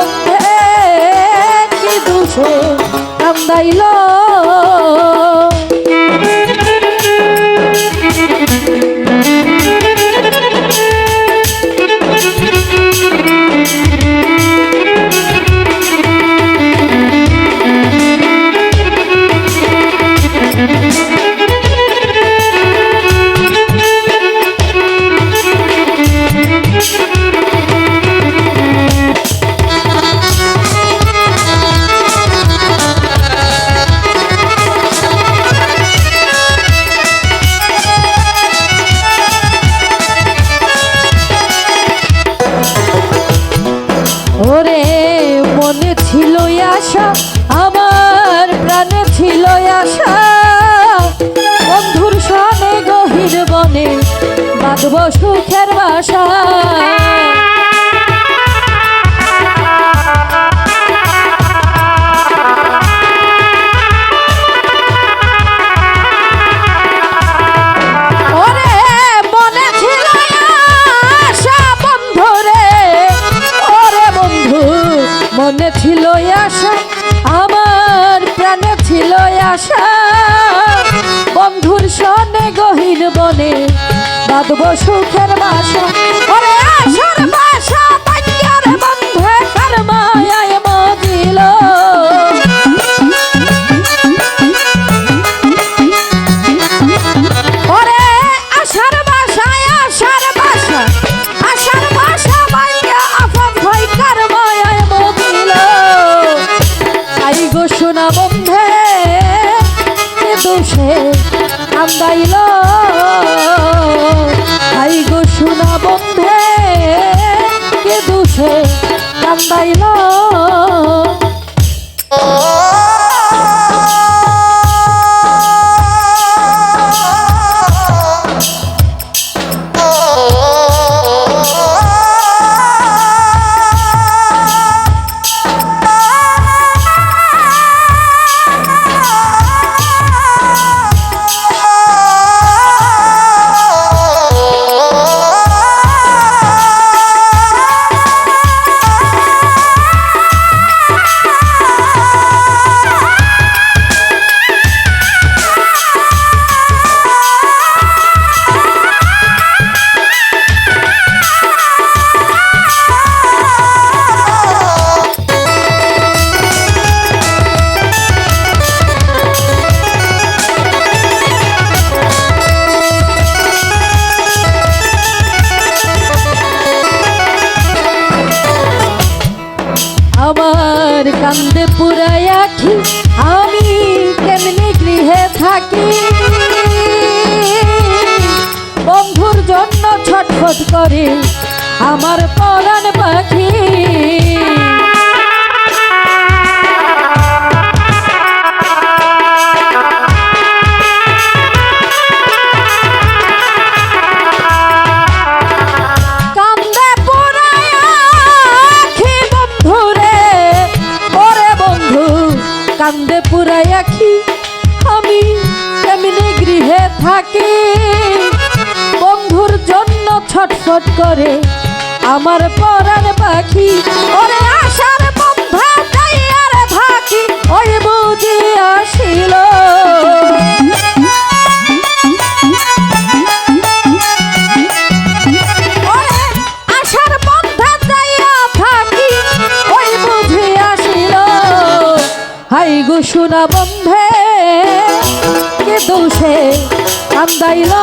মধ্যে কি দুষে কান্দাইল। বাঁধব সুখের বাসা। মনে ছিল আশা আমার প্রাণে ছিল আশা। বন্ধুর সনে গহীন বনে বাঁধব সুখের বাসা। ওরে আশার বাসা পাইয়ার বন্ধে কার মায়ায় মজিল আমি কেমনি গৃহে থাকি? বন্ধুর জন্য ছটফট করে আমার পরাণ পাখি। কান্দে পুরাই আখি। আমি এমনি গৃহে থাকি। বন্ধুর জন্য ছটফট করে আমার পরার পাখি। ওরে আশার বন্ধা তাই আর থাকি ওই বুঝি আসিল। কান্দাইল হাই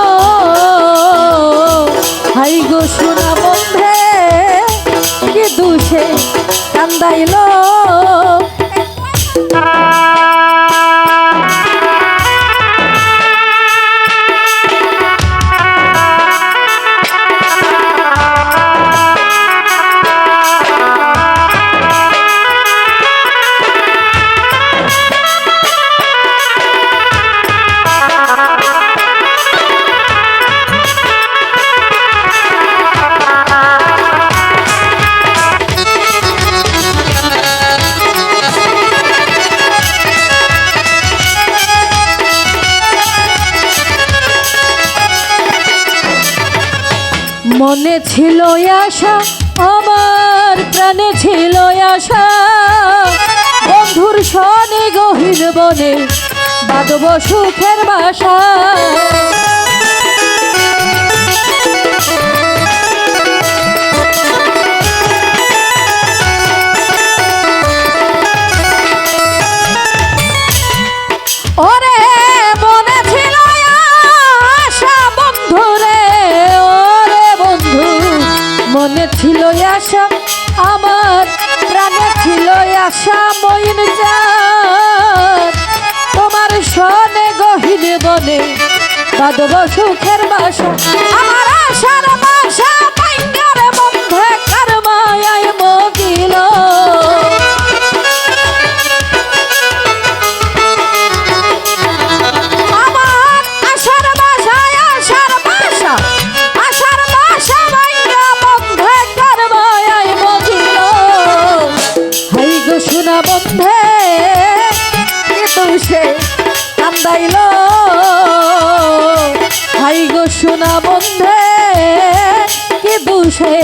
মনে ছিল আশা আমার প্রাণে ছিল আশা। বন্ধুর সনে গহীর বনে বাদব সুখের বাসা। ছিল আশা, আমার প্রাণে ছিল আশা, মইন তোমার সনে গহিন বনে বাদব সুখের বাসা। আমার আশার বাসা কান্দাইল। হাই গো সোনা বন্ধে কি দুষে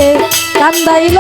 কান্দাইল?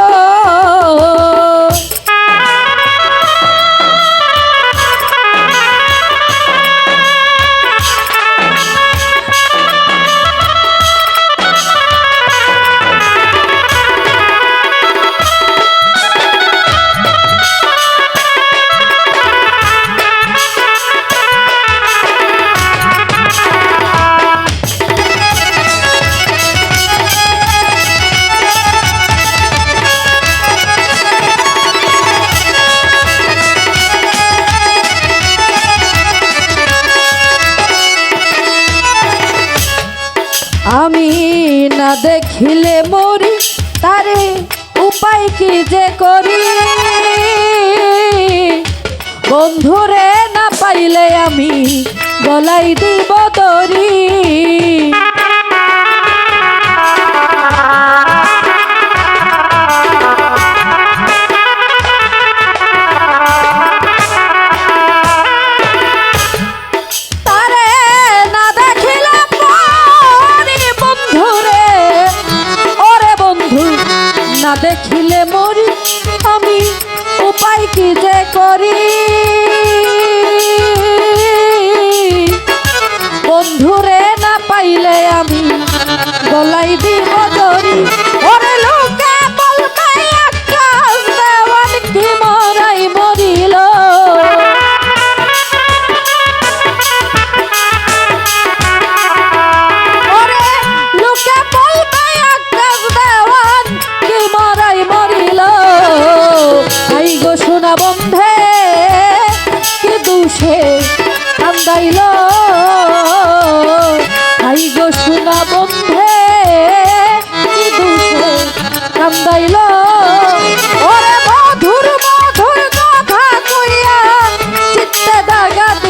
বন্ধুরে না পাইলে আমি গলাই দিব দরি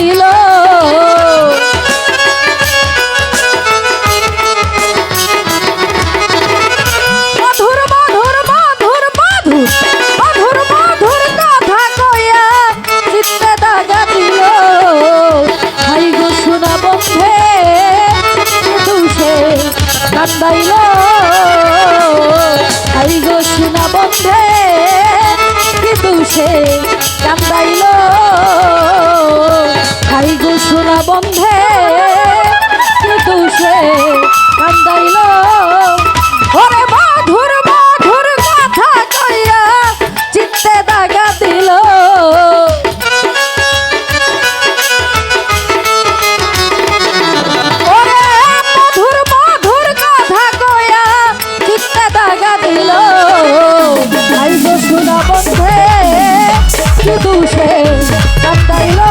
ছিল। মধুর মধুর মধুর মধুর মধুর মধুর কথা কয়া চিত্তে দাগা দিল। হাই গো শোনা বন্ধে দুষে কান্দাইল। হাই গো শোনা Tata Ilusha Tata Ilusha